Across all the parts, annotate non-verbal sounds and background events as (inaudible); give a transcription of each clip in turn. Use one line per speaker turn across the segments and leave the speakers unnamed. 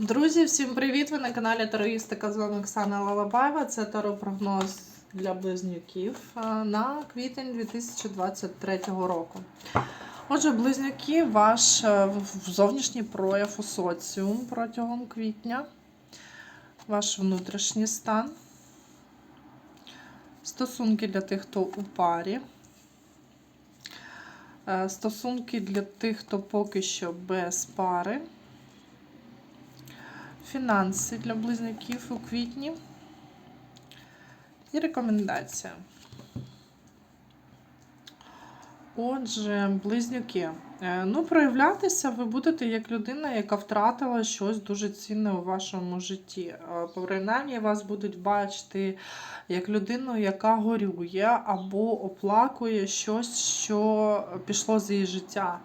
Друзі, всім привіт! Ви на каналі Тароїстика. З вами Оксана Лалабаєва. Це таропрогноз для близнюків на квітень 2023 року. Отже, близнюки, ваш е, зовнішній прояв у соціум протягом квітня, ваш внутрішній стан, стосунки для тих, хто у парі. Е, Стосунки для тих, хто поки що без пари. Фінанси для близнюків у квітні. І рекомендація. Отже, близнюки. Е, Ну, проявлятися ви будете як людина, яка втратила щось дуже цінне у вашому житті. Е, Принаймні вас будуть бачити як людину, яка горює або оплакує щось, що пішло з її життя.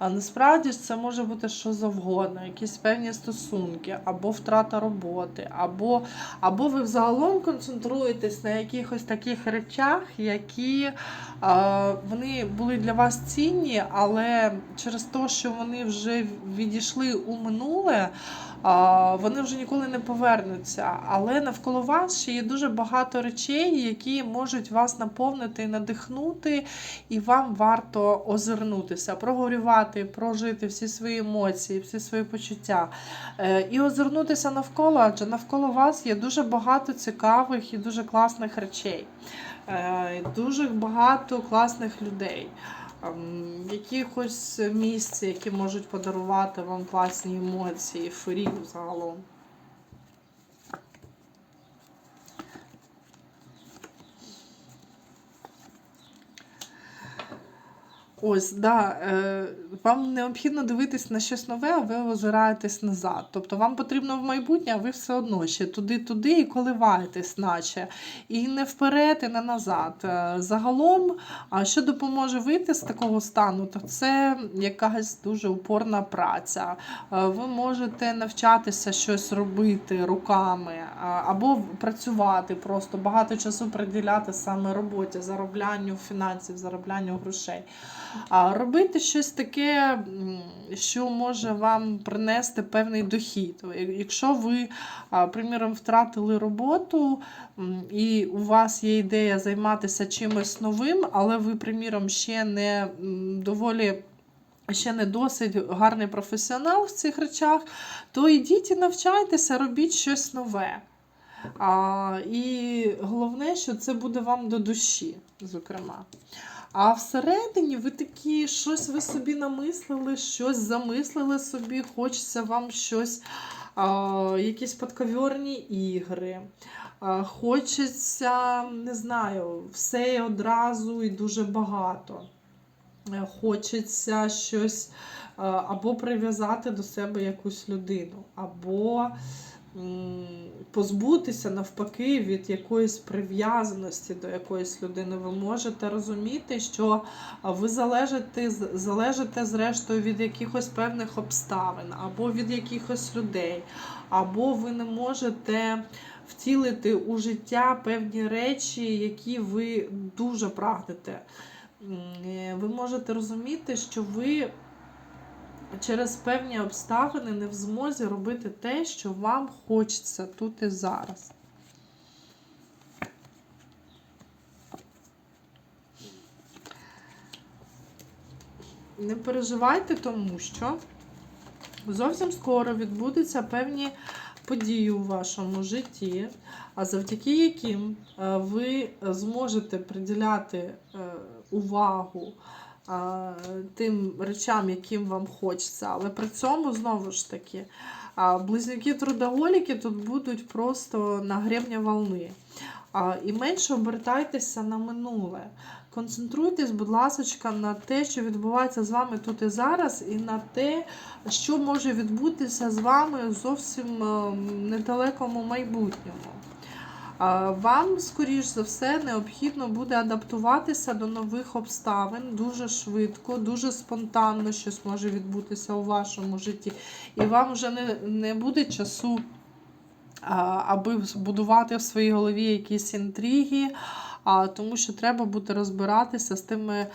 А насправді ж це може бути що завгодно, якісь певні стосунки, або втрата роботи, або, або ви взагалом концентруєтесь на якихось таких речах, які е, вони були для вас цінні, але через те, що вони вже відійшли у минуле, вони вже ніколи не повернуться. Але навколо вас ще є дуже багато речей, які можуть вас наповнити надихнути, і вам варто озирнутися, прогорювати, прожити всі свої емоції, всі свої почуття. Е, І озирнутися навколо, адже навколо вас є дуже багато цікавих і дуже класних речей, Е, дуже багато класних людей. Якихось місць, які можуть подарувати вам класні емоції, ефорію загалом. Ось, да, е, вам необхідно дивитись на щось нове, а ви озираєтесь назад. Тобто вам потрібно в майбутнє, а ви все одно ще туди-туди і коливаєтесь, наче. І не вперед, і не назад. Е, Загалом, що допоможе вийти з такого стану, то це якась дуже упорна праця. Е, Ви можете навчатися щось робити руками, а, або працювати просто багато часу приділяти саме роботі, зароблянню фінансів, зароблянню грошей. А робити щось таке, що може вам принести певний дохід. Якщо ви, приміром, втратили роботу, і у вас є ідея займатися чимось новим, але ви, приміром, ще не доволі. Ще не досить гарний професіонал в цих речах, то йдіть і навчайтеся, робіть щось нове. А, і головне, що це буде вам до душі, зокрема. А всередині ви такі щось ви собі намислили, щось замислили собі, хочеться вам щось, а, якісь подковірні ігри. А, хочеться, не знаю, все і одразу і дуже багато. Е, Хочеться щось або прив'язати до себе якусь людину, або позбутися навпаки від якоїсь прив'язаності до якоїсь людини. Ви можете розуміти, що ви залежите, залежите зрештою від якихось певних обставин, або від якихось людей, або ви не можете втілити у життя певні речі, які ви дуже прагнете. Е, Ви можете розуміти, що ви через певні обставини не в змозі робити те, що вам хочеться тут і зараз. Не переживайте, тому що зовсім скоро відбудуться певні події у вашому житті, а завдяки яким е, ви зможете приділяти е, увагу тим речам, яким вам хочеться. Але при цьому, знову ж таки, близнюки-трудоголіки тут будуть просто на гребні волни. І менше обертайтеся на минуле. Концентруйтесь, будь ласка, на те, що відбувається з вами тут і зараз, і на те, що може відбутися з вами зовсім е, недалекому майбутньому. Вам, скоріш за все, необхідно буде адаптуватися до нових обставин дуже швидко, дуже спонтанно щось може відбутися у вашому житті. І вам вже не, не буде часу, аби будувати в своїй голові якісь інтриги, тому що треба буде розбиратися з тими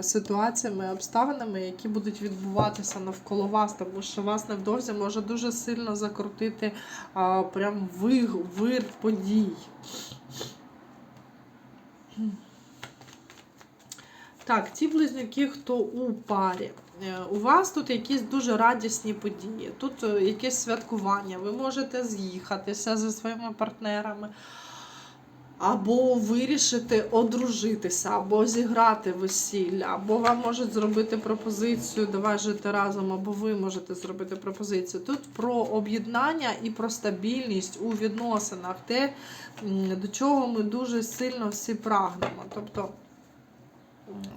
ситуаціями, обставинами, які будуть відбуватися навколо вас, тому що вас невдовзі може дуже сильно закрутити прям вир, вир подій. Так, ті близнюки, хто у парі. Е, У вас тут якісь дуже радісні події, тут е, якесь святкування, ви можете з'їхатися зі своїми партнерами, або вирішити одружитися, або зіграти весілля, або вам можуть зробити пропозицію, давай жити разом, або ви можете зробити пропозицію. Тут про об'єднання і про стабільність у відносинах, те, до чого ми дуже сильно всі прагнемо. Тобто.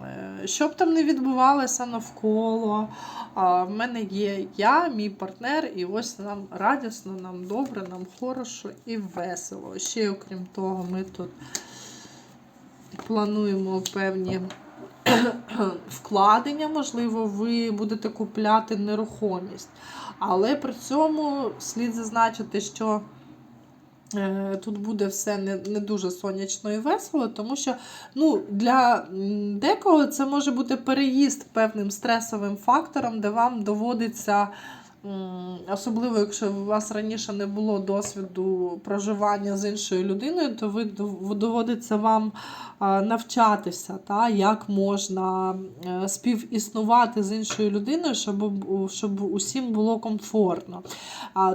Е, Що б там не відбувалося навколо, в мене є я, мій партнер, і ось нам радісно, нам добре, нам хорошо і весело. Ще, окрім того, ми тут плануємо певні (clears throat) вкладення, можливо, ви будете купляти нерухомість. Але при цьому слід зазначити, що тут буде все не, не дуже сонячно і весело, тому що ну, для декого це може бути переїзд певним стресовим фактором, де вам доводиться. Особливо, якщо у вас раніше не було досвіду проживання з іншою людиною, то ви доводиться вам навчатися, та, як можна е, співіснувати з іншою людиною, щоб, щоб усім було комфортно.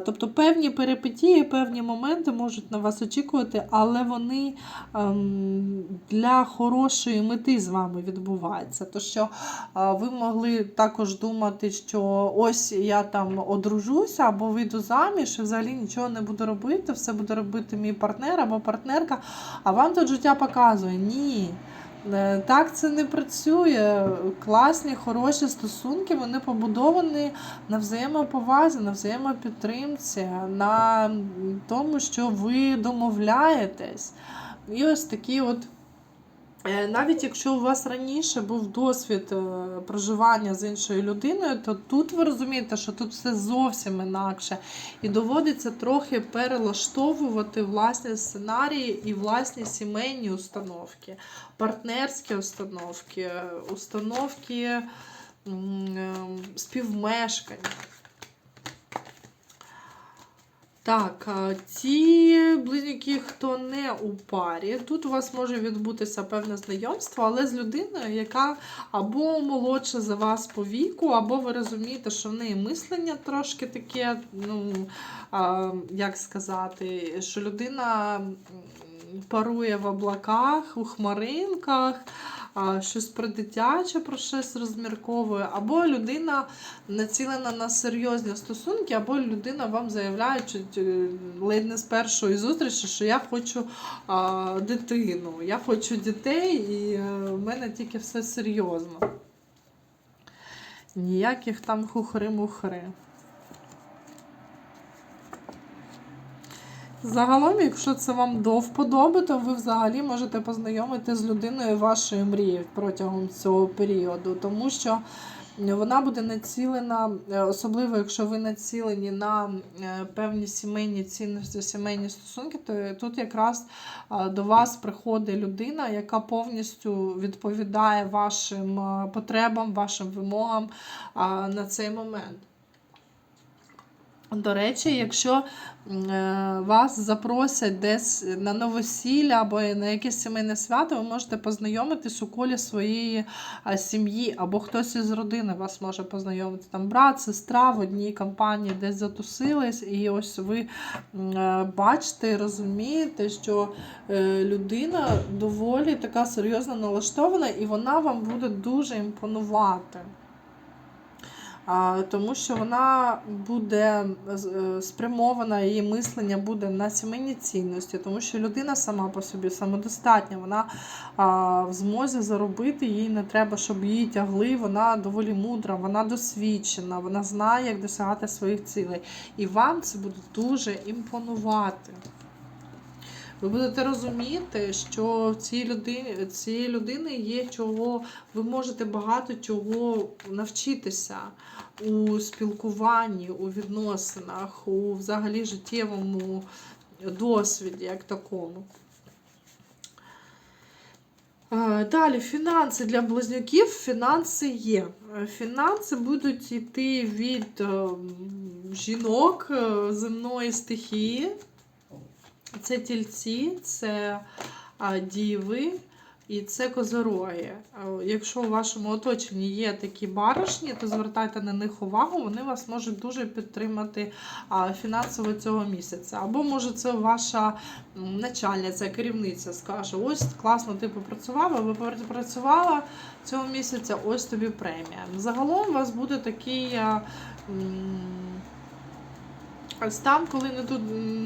Тобто певні перипетії, певні моменти можуть на вас очікувати, але вони ем, для хорошої мети з вами відбуваються. То що ви могли також думати, що ось я там одружуся або вийду заміж і взагалі нічого не буду робити, все буде робити мій партнер або партнерка. А вам тут життя показує ні. е, Так це не працює. Класні, хороші стосунки, вони побудовані на взаємоповазі, на взаємопідтримці, на тому, що ви домовляєтесь. І ось такі от. Е, Навіть якщо у вас раніше був досвід е, проживання з іншою людиною, то тут ви розумієте, що тут все зовсім інакше. І доводиться трохи перелаштовувати власні сценарії і власні сімейні установки, партнерські установки, установки м, е, співмешкання. Так, ті близнюки, хто не у парі, тут у вас може відбутися певне знайомство, але з людиною, яка або молодша за вас по віку, або ви розумієте, що в неї мислення трошки таке, ну, як сказати, що людина парує в облаках, у хмаринках, щось про дитяче, про щось розмірковує, або людина націлена на серйозні стосунки, або людина вам заявляє е, ледь не з першої зустрічі, що я хочу дитину, я хочу дітей, і е, в мене тільки все серйозно. Ніяких там хухри-мухри. Загалом, якщо це вам до вподоби, то ви взагалі можете познайомити з людиною вашої мрії протягом цього періоду, тому що вона буде націлена, е, особливо якщо ви націлені на е, певні сімейні цінності, сімейні стосунки, то тут якраз е, до вас приходить людина, яка повністю відповідає вашим потребам, вашим вимогам на цей момент. До речі, якщо е, вас запросять десь на новосілля або на якесь сімейне свято, ви можете познайомитись у колі своєї сім'ї, або хтось із родини вас може познайомити. Там брат, сестра в одній компанії десь затусились, і ось ви е, бачите і розумієте, що е, людина доволі така серйозно налаштована, і вона вам буде дуже імпонувати. Тому що вона буде е, спрямована, її мислення буде на сімейні цінності, тому що людина сама по собі самодостатня, вона в змозі заробити, їй не треба, щоб її тягли. Вона доволі мудра, вона досвідчена, вона знає, як досягати своїх цілей. І вам це буде дуже імпонувати. Ви будете розуміти, що в цій людині, цієї людини є чого, ви можете багато чого навчитися у спілкуванні, у відносинах, у взагалі життєвому досвіді, як такому. Е, Далі фінанси для близнюків. Фінанси є. Фінанси будуть йти від е, жінок е, земної стихії. Це тільці, це діви і це козороги. Якщо у вашому оточенні є такі баришні, то звертайте на них увагу, вони вас можуть дуже підтримати фінансово цього місяця. Або може це ваша начальниця, керівниця скаже: ось класно ти попрацювала, ви попрацювала цього місяця, ось тобі премія. Загалом у вас буде такий. А, м, Стан, коли не тут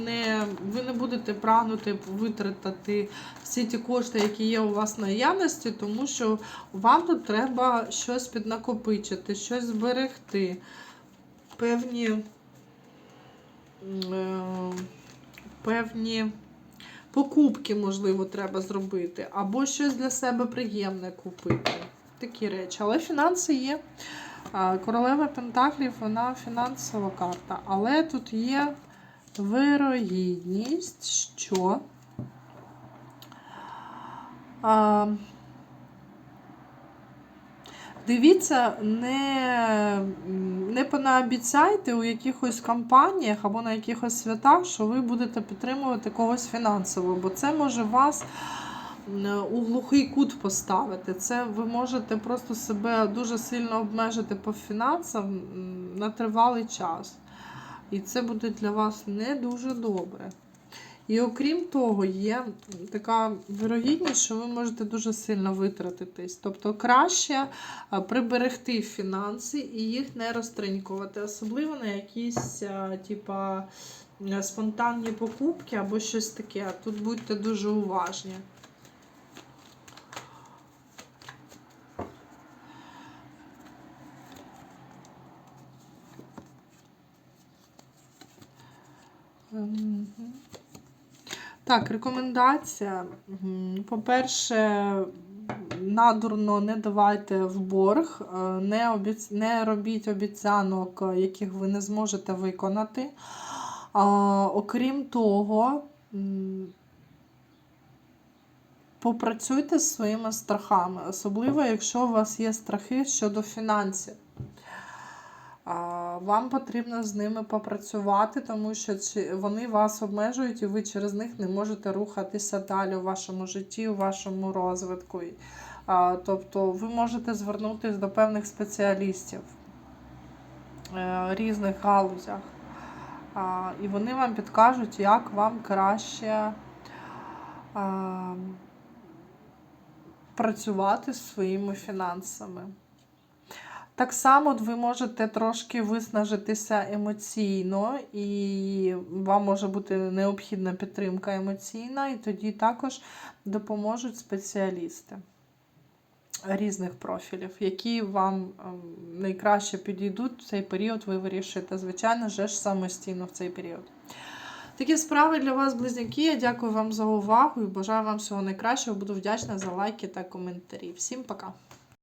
не ви не будете прагнути витратити всі ті кошти, які є у вас наявності, тому що вам тут треба щось піднакопичити, щось зберегти. Певні, е, певні покупки, можливо, треба зробити, або щось для себе приємне купити. Такі речі. Але фінанси є. Королева Пентаклів, вона фінансова карта. Але тут є вирогідність, що а, дивіться, не, не понаобіцяйте у якихось компаніях або на якихось святах, що ви будете підтримувати когось фінансово, бо це може вас у глухий кут поставити. Це ви можете просто себе дуже сильно обмежити по фінансам на тривалий час. І це буде для вас не дуже добре. І окрім того, є така вирогідність, що ви можете дуже сильно витратитись. Тобто краще приберегти фінанси і їх не розтринькувати, особливо на якісь типа, е, спонтанні покупки або щось таке. Тут будьте дуже уважні. Так, рекомендація. По-перше, надурно не давайте в борг, е, не, обіц... не робіть обіцянок, яких ви не зможете виконати. А, окрім того, попрацюйте з своїми страхами, особливо, якщо у вас є страхи щодо фінансів. Вам потрібно з ними попрацювати, тому що вони вас обмежують, і ви через них не можете рухатися далі у вашому житті, у вашому розвитку. Тобто ви можете звернутися до певних спеціалістів е, різних галузях. І вони вам підкажуть, як вам краще працювати з своїми фінансами. Так само ви можете трошки виснажитися емоційно, і вам може бути необхідна підтримка емоційна, і тоді також допоможуть спеціалісти різних профілів, які вам ем, найкраще підійдуть в цей період, ви вирішуєте, звичайно, же ж самостійно в цей період. Такі справи для вас, близнюки. Я дякую вам за увагу і бажаю вам всього найкращого. Буду вдячна за лайки та коментарі. Всім пока!